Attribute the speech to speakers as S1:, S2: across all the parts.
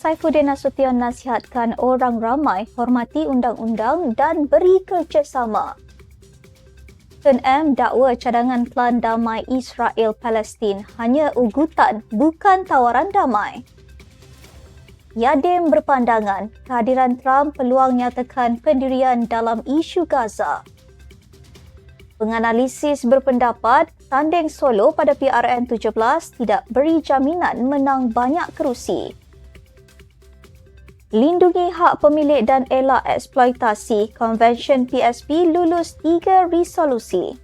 S1: Saifuddin Nasution nasihatkan orang ramai hormati undang-undang dan beri kerjasama. Tun M dakwa cadangan plan damai Israel Palestin hanya ugutan bukan tawaran damai. Yadim berpandangan kehadiran Trump peluang nyatakan pendirian dalam isu Gaza. Penganalisis berpendapat tanding solo pada PRN 17 tidak beri jaminan menang banyak kerusi lindungi hak pemilik dan elak eksploitasi, Convention PSP lulus tiga resolusi.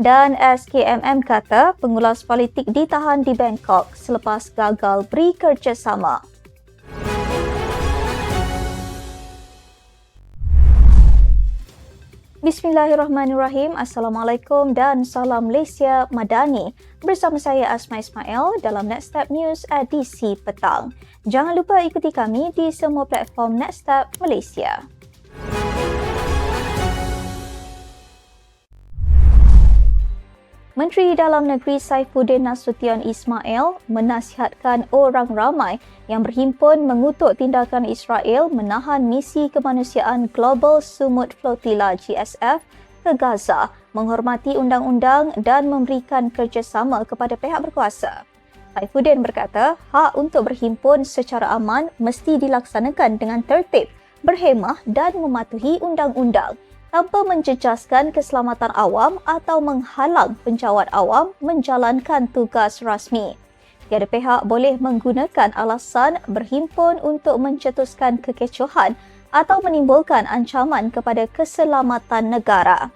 S1: Dan SKMM kata pengulas politik ditahan di Bangkok selepas gagal beri kerjasama. Bismillahirrahmanirrahim. Assalamualaikum dan salam Malaysia Madani. Bersama saya Asma Ismail dalam Next Step News edisi petang. Jangan lupa ikuti kami di semua platform Next Step Malaysia. Menteri Dalam Negeri Saifuddin Nasution Ismail menasihatkan orang ramai yang berhimpun mengutuk tindakan Israel menahan misi kemanusiaan Global Sumut Flotilla GSF ke Gaza menghormati undang-undang dan memberikan kerjasama kepada pihak berkuasa. Saifuddin berkata, hak untuk berhimpun secara aman mesti dilaksanakan dengan tertib, berhemah dan mematuhi undang-undang tanpa menjejaskan keselamatan awam atau menghalang penjawat awam menjalankan tugas rasmi. Tiada pihak boleh menggunakan alasan berhimpun untuk mencetuskan kekecohan atau menimbulkan ancaman kepada keselamatan negara.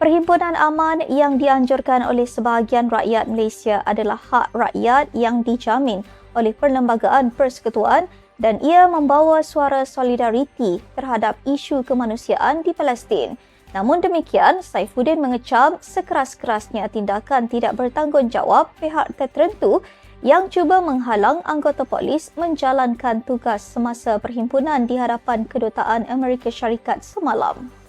S1: Perhimpunan aman yang dianjurkan oleh sebahagian rakyat Malaysia adalah hak rakyat yang dijamin oleh Perlembagaan Persekutuan dan ia membawa suara solidariti terhadap isu kemanusiaan di Palestin. Namun demikian, Saifuddin mengecam sekeras-kerasnya tindakan tidak bertanggungjawab pihak tertentu yang cuba menghalang anggota polis menjalankan tugas semasa perhimpunan di hadapan kedutaan Amerika Syarikat semalam.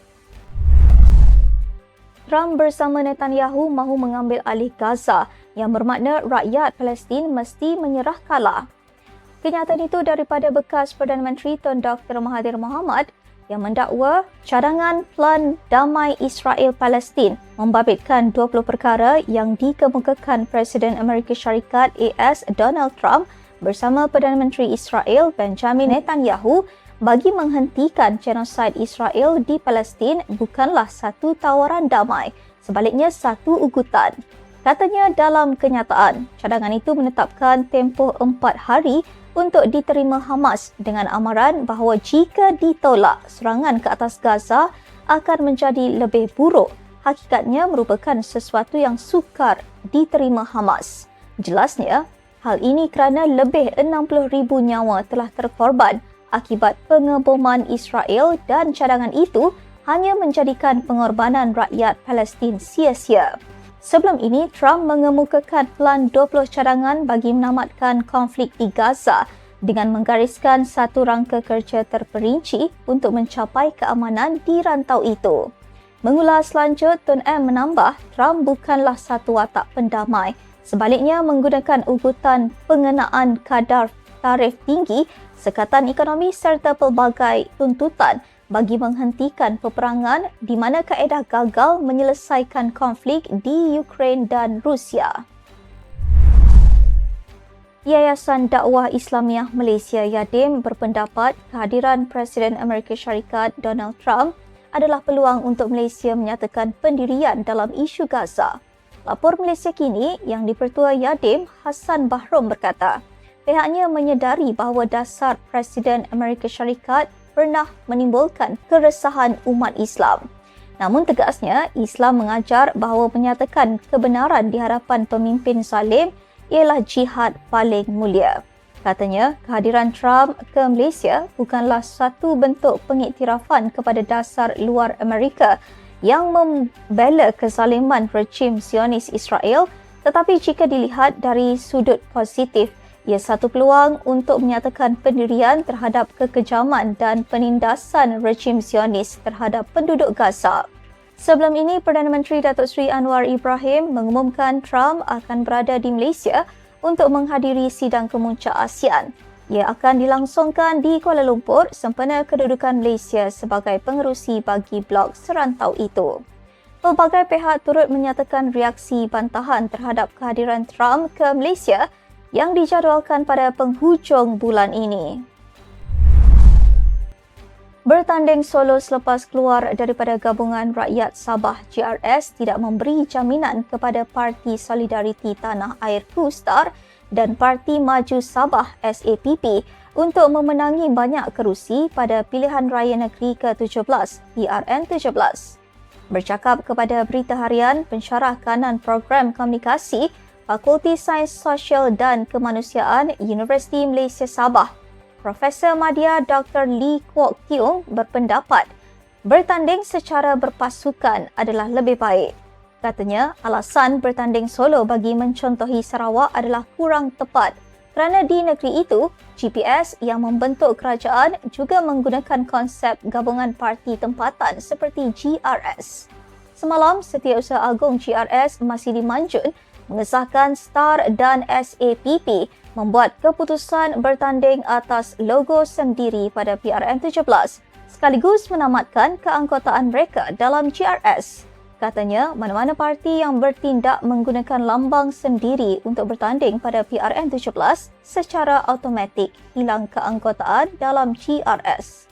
S1: Trump bersama Netanyahu mahu mengambil alih Gaza yang bermakna rakyat Palestin mesti menyerah kalah. Kenyataan itu daripada bekas Perdana Menteri Tun Dr. Mahathir Mohamad yang mendakwa cadangan plan damai Israel-Palestin membabitkan 20 perkara yang dikemukakan Presiden Amerika Syarikat AS Donald Trump bersama Perdana Menteri Israel Benjamin Netanyahu bagi menghentikan genosid Israel di Palestin bukanlah satu tawaran damai, sebaliknya satu ugutan. Katanya dalam kenyataan, cadangan itu menetapkan tempoh empat hari untuk diterima Hamas dengan amaran bahawa jika ditolak, serangan ke atas Gaza akan menjadi lebih buruk. Hakikatnya merupakan sesuatu yang sukar diterima Hamas. Jelasnya, hal ini kerana lebih 60,000 nyawa telah terkorban akibat pengeboman Israel dan cadangan itu hanya menjadikan pengorbanan rakyat Palestin sia-sia. Sebelum ini, Trump mengemukakan plan 20 cadangan bagi menamatkan konflik di Gaza dengan menggariskan satu rangka kerja terperinci untuk mencapai keamanan di rantau itu. Mengulas lanjut, Tun M menambah Trump bukanlah satu watak pendamai. Sebaliknya menggunakan ugutan pengenaan kadar tarif tinggi, sekatan ekonomi serta pelbagai tuntutan bagi menghentikan peperangan di mana kaedah gagal menyelesaikan konflik di Ukraine dan Rusia. Yayasan Dakwah Islamiah Malaysia Yadim berpendapat kehadiran Presiden Amerika Syarikat Donald Trump adalah peluang untuk Malaysia menyatakan pendirian dalam isu Gaza. Lapor Malaysia kini yang dipertua Yadim Hassan Bahrom berkata, pihaknya menyedari bahawa dasar Presiden Amerika Syarikat pernah menimbulkan keresahan umat Islam. Namun tegasnya, Islam mengajar bahawa menyatakan kebenaran di hadapan pemimpin zalim ialah jihad paling mulia. Katanya, kehadiran Trump ke Malaysia bukanlah satu bentuk pengiktirafan kepada dasar luar Amerika yang membela kezaliman rejim Zionis Israel tetapi jika dilihat dari sudut positif ia satu peluang untuk menyatakan pendirian terhadap kekejaman dan penindasan rejim Zionis terhadap penduduk Gaza. Sebelum ini, Perdana Menteri Datuk Seri Anwar Ibrahim mengumumkan Trump akan berada di Malaysia untuk menghadiri sidang kemuncak ASEAN. Ia akan dilangsungkan di Kuala Lumpur sempena kedudukan Malaysia sebagai pengerusi bagi blok serantau itu. Pelbagai pihak turut menyatakan reaksi bantahan terhadap kehadiran Trump ke Malaysia yang dijadualkan pada penghujung bulan ini. Bertanding solo selepas keluar daripada Gabungan Rakyat Sabah GRS tidak memberi jaminan kepada Parti Solidariti Tanah Air Kustar dan Parti Maju Sabah SAPP untuk memenangi banyak kerusi pada pilihan raya negeri ke-17 PRN 17. Bercakap kepada Berita Harian Pensyarah Kanan Program Komunikasi Fakulti Sains Sosial dan Kemanusiaan Universiti Malaysia Sabah, Profesor Madya Dr. Lee Kwok Tiong berpendapat bertanding secara berpasukan adalah lebih baik Katanya, alasan bertanding solo bagi mencontohi Sarawak adalah kurang tepat kerana di negeri itu, GPS yang membentuk kerajaan juga menggunakan konsep gabungan parti tempatan seperti GRS. Semalam, Setiausaha Agung GRS masih dimanjun mengesahkan STAR dan SAPP membuat keputusan bertanding atas logo sendiri pada PRN 17 sekaligus menamatkan keanggotaan mereka dalam GRS. Katanya, mana-mana parti yang bertindak menggunakan lambang sendiri untuk bertanding pada PRN 17 secara automatik hilang keanggotaan dalam GRS.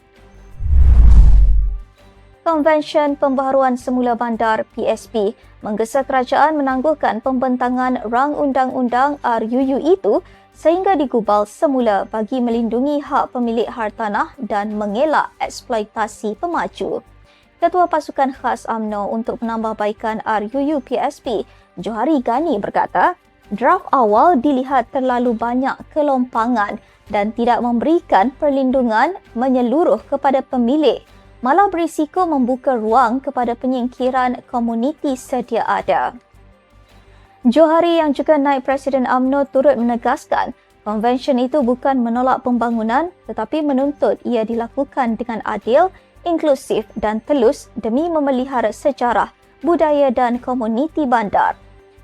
S1: Konvensyen Pembaharuan Semula Bandar PSP menggesa kerajaan menangguhkan pembentangan rang undang-undang RUU itu sehingga digubal semula bagi melindungi hak pemilik hartanah dan mengelak eksploitasi pemaju. Ketua Pasukan Khas AMNO untuk Penambahbaikan RUU PSP, Johari Gani berkata, draft awal dilihat terlalu banyak kelompangan dan tidak memberikan perlindungan menyeluruh kepada pemilik, malah berisiko membuka ruang kepada penyingkiran komuniti sedia ada. Johari yang juga naik Presiden AMNO turut menegaskan konvensyen itu bukan menolak pembangunan tetapi menuntut ia dilakukan dengan adil inklusif dan telus demi memelihara sejarah, budaya dan komuniti bandar.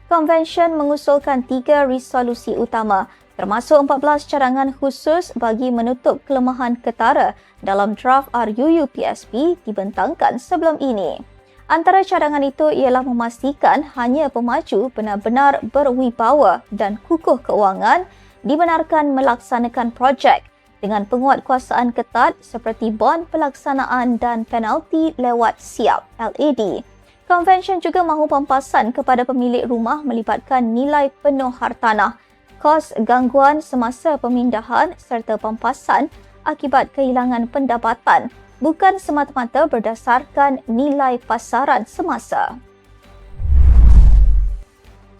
S1: Konvensyen mengusulkan tiga resolusi utama termasuk 14 cadangan khusus bagi menutup kelemahan ketara dalam draft RUU PSP dibentangkan sebelum ini. Antara cadangan itu ialah memastikan hanya pemaju benar-benar berwibawa dan kukuh keuangan dibenarkan melaksanakan projek dengan penguatkuasaan ketat seperti bon pelaksanaan dan penalti lewat siap LED. Konvensyen juga mahu pampasan kepada pemilik rumah melibatkan nilai penuh hartanah, kos gangguan semasa pemindahan serta pampasan akibat kehilangan pendapatan bukan semata-mata berdasarkan nilai pasaran semasa.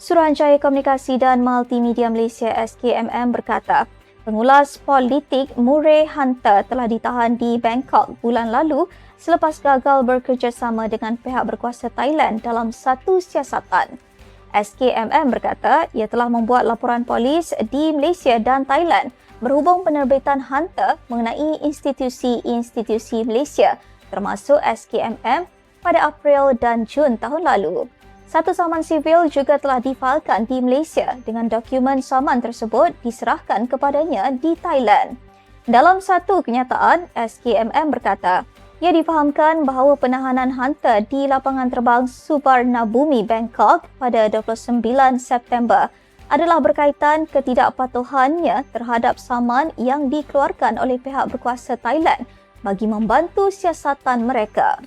S1: Suruhanjaya Komunikasi dan Multimedia Malaysia SKMM berkata, Pengulas politik Murray Hunter telah ditahan di Bangkok bulan lalu selepas gagal bekerjasama dengan pihak berkuasa Thailand dalam satu siasatan. SKMM berkata ia telah membuat laporan polis di Malaysia dan Thailand berhubung penerbitan Hunter mengenai institusi-institusi Malaysia termasuk SKMM pada April dan Jun tahun lalu. Satu saman sivil juga telah difalkan di Malaysia dengan dokumen saman tersebut diserahkan kepadanya di Thailand. Dalam satu kenyataan, SKMM berkata, ia difahamkan bahawa penahanan Hunter di lapangan terbang Subarnabhumi Bangkok pada 29 September adalah berkaitan ketidakpatuhannya terhadap saman yang dikeluarkan oleh pihak berkuasa Thailand bagi membantu siasatan mereka.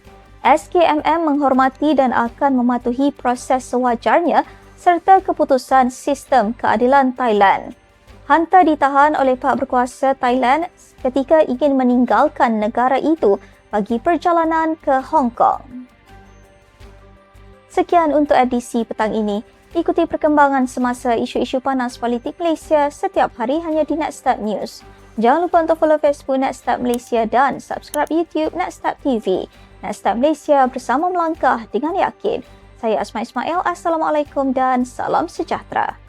S1: SKMM menghormati dan akan mematuhi proses sewajarnya serta keputusan sistem keadilan Thailand. Hunter ditahan oleh pihak berkuasa Thailand ketika ingin meninggalkan negara itu bagi perjalanan ke Hong Kong. Sekian untuk edisi petang ini. Ikuti perkembangan semasa isu-isu panas politik Malaysia setiap hari hanya di Netstat News. Jangan lupa untuk follow Facebook Netstat Malaysia dan subscribe YouTube Netstat TV. Nasdaq Malaysia bersama melangkah dengan yakin. Saya Asma Ismail. Assalamualaikum dan salam sejahtera.